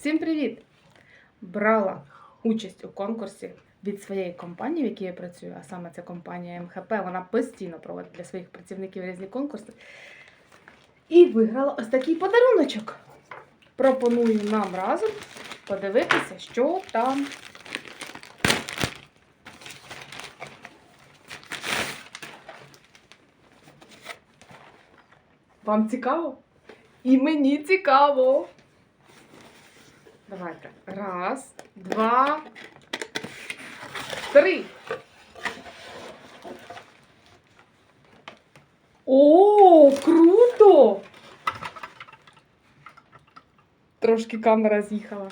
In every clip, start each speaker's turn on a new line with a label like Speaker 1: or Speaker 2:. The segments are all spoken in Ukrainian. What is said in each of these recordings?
Speaker 1: Всім привіт! Брала участь у конкурсі від своєї компанії, в якій я працюю, а саме це компанія МХП. Вона постійно проводить для своїх працівників різні конкурси. І виграла ось такий подаруночок. Пропоную нам разом подивитися, що там. Вам цікаво? І мені цікаво. Давайте. Раз, два, три. О, круто! Трошки камера з'їхала.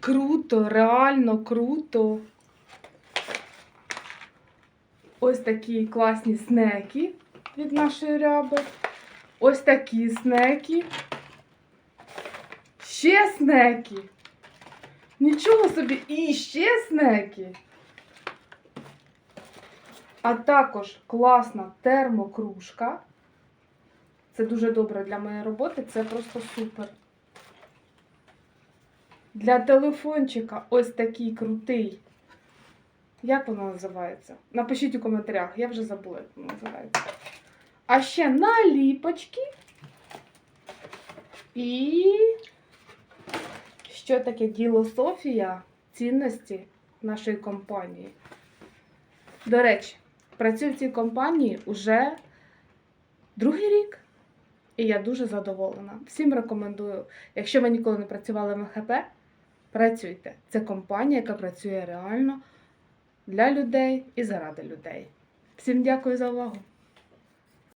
Speaker 1: Круто, реально круто. Ось такі класні снеки від нашої ряби. Ось такі снеки. Ще снеки. Нічого собі, і ще снеки. А також класна термокружка. Це дуже добре для моєї роботи, це просто супер. Для телефончика ось такий крутий. Як воно називається? Напишіть у коментарях, я вже забула, як воно називається. А ще наліпочки. І що таке ділософія цінності нашої компанії. До речі, працюю в цій компанії уже другий рік. І я дуже задоволена. Всім рекомендую, якщо ви ніколи не працювали в МХП, працюйте. Це компанія, яка працює реально для людей і заради людей. Всім дякую за увагу!